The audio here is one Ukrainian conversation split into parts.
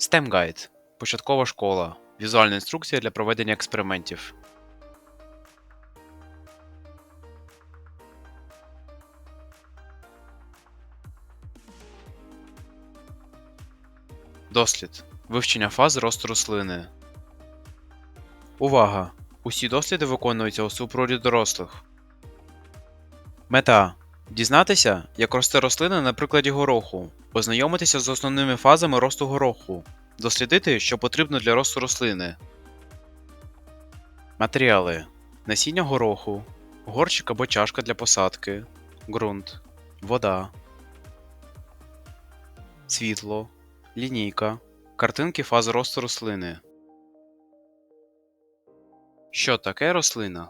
STEM Guide – початкова школа. Візуальна інструкція для проведення експериментів. Дослід. Вивчення фаз росту рослини. Увага! Усі досліди виконуються у супроводі дорослих. Мета дізнатися, як росте рослина на прикладі гороху, ознайомитися з основними фазами росту гороху, дослідити, що потрібно для росту рослини. Матеріали: насіння гороху, горщик або чашка для посадки, ґрунт, вода, світло, лінійка, картинки фаз росту рослини. Що таке рослина?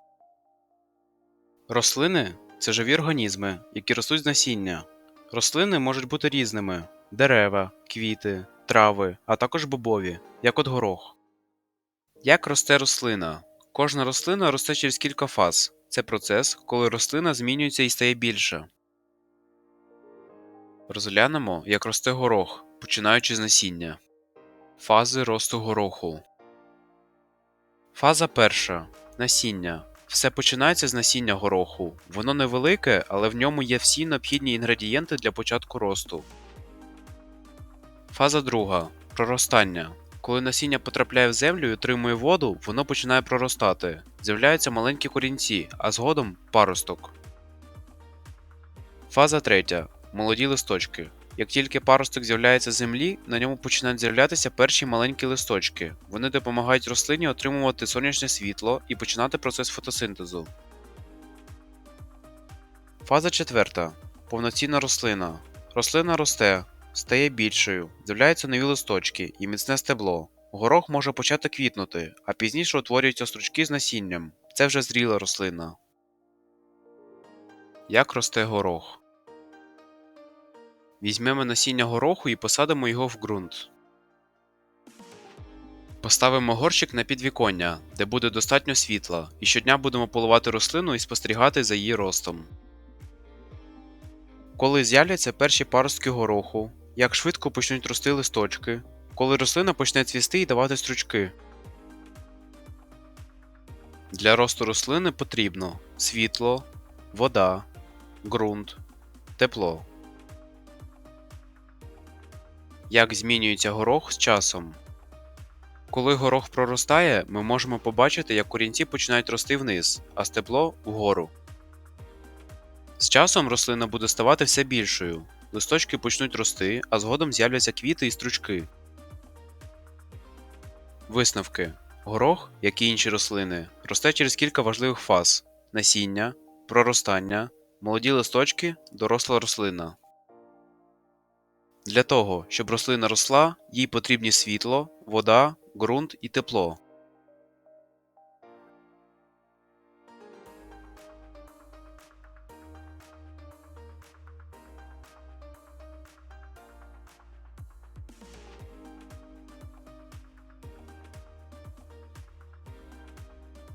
Рослини це живі організми, які ростуть з насіння. Рослини можуть бути різними: дерева, квіти, трави, а також бобові, як от горох. Як росте рослина? Кожна рослина росте через кілька фаз. Це процес, коли рослина змінюється і стає більше. Розглянемо, як росте горох, починаючи з насіння. Фази росту гороху. Фаза перша. Насіння. Все починається з насіння гороху. Воно невелике, але в ньому є всі необхідні інгредієнти для початку росту. Фаза друга. Проростання. Коли насіння потрапляє в землю і отримує воду, воно починає проростати. З'являються маленькі корінці, а згодом паросток. Фаза третя. Молоді листочки. Як тільки паросток з'являється з землі, на ньому починають з'являтися перші маленькі листочки. Вони допомагають рослині отримувати сонячне світло і починати процес фотосинтезу. Фаза четверта. Повноцінна рослина. Рослина росте, стає більшою, з'являються нові листочки і міцне стебло. Горох може почати квітнути, а пізніше утворюються стручки з насінням. Це вже зріла рослина. Як росте горох? Візьмемо насіння гороху і посадимо його в ґрунт. Поставимо горщик на підвіконня, де буде достатньо світла, і щодня будемо поливати рослину і спостерігати за її ростом. Коли з'являться перші паростки гороху, як швидко почнуть рости листочки, коли рослина почне цвісти і давати стручки. Для росту рослини потрібно світло, вода, ґрунт, тепло. Як змінюється горох з часом. Коли горох проростає, ми можемо побачити, як корінці починають рости вниз, а стебло вгору. З часом рослина буде ставати все більшою, листочки почнуть рости, а згодом з'являться квіти і стручки. Висновки. Горох, як і інші рослини, росте через кілька важливих фаз: насіння, проростання, молоді листочки, доросла рослина. Для того, щоб рослина росла, їй потрібні світло, вода, ґрунт і тепло.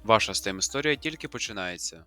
Ваша STEM історія тільки починається.